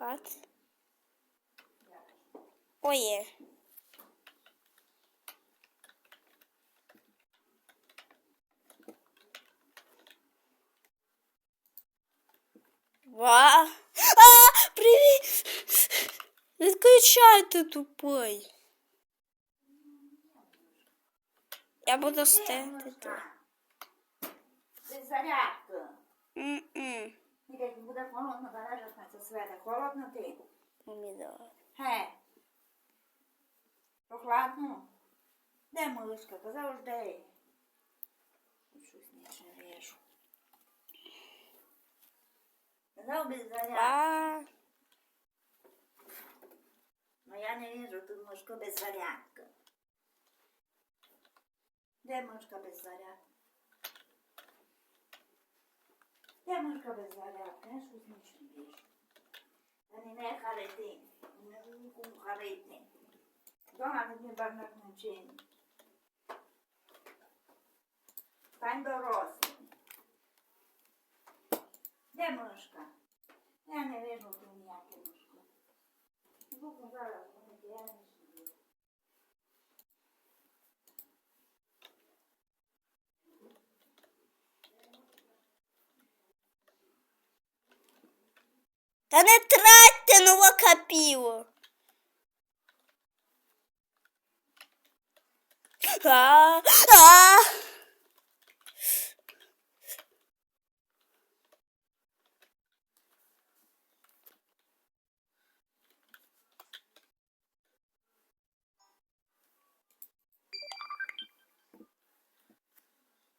От. Ой. Ва. А, привіт! Відключай ти тупой. Я буду стати тут. Це зарядка. М-м. Ніде буде холодно, залежить на це свете. Холодно ти. Помідор. Ге. Прохладно. Де мишка? Казав ж де. Щось не режу. Казав без зарядки. А, Ну я не вижу тут мишку без зарядки. Де мишка без зарядки? marca bezala, eh, sus mișmiri. Dar ne ne harete, ne cum harete. Doamna nu ne bagă în ceni. Pandoros. De mășca. Ea ne vezi o dumneavoastră. Nu cumva la bună de ea, Та не тратьте новокопіло. А, а.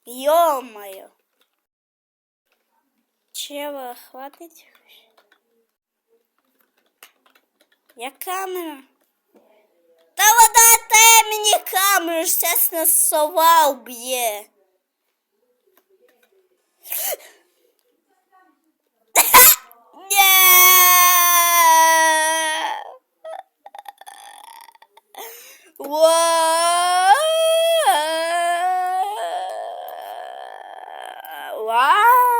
Ё-моё. Чего, хватить? Я камера. Та вода те мені камеру, зараз нас сова уб'є. Ні. Ва. Ва.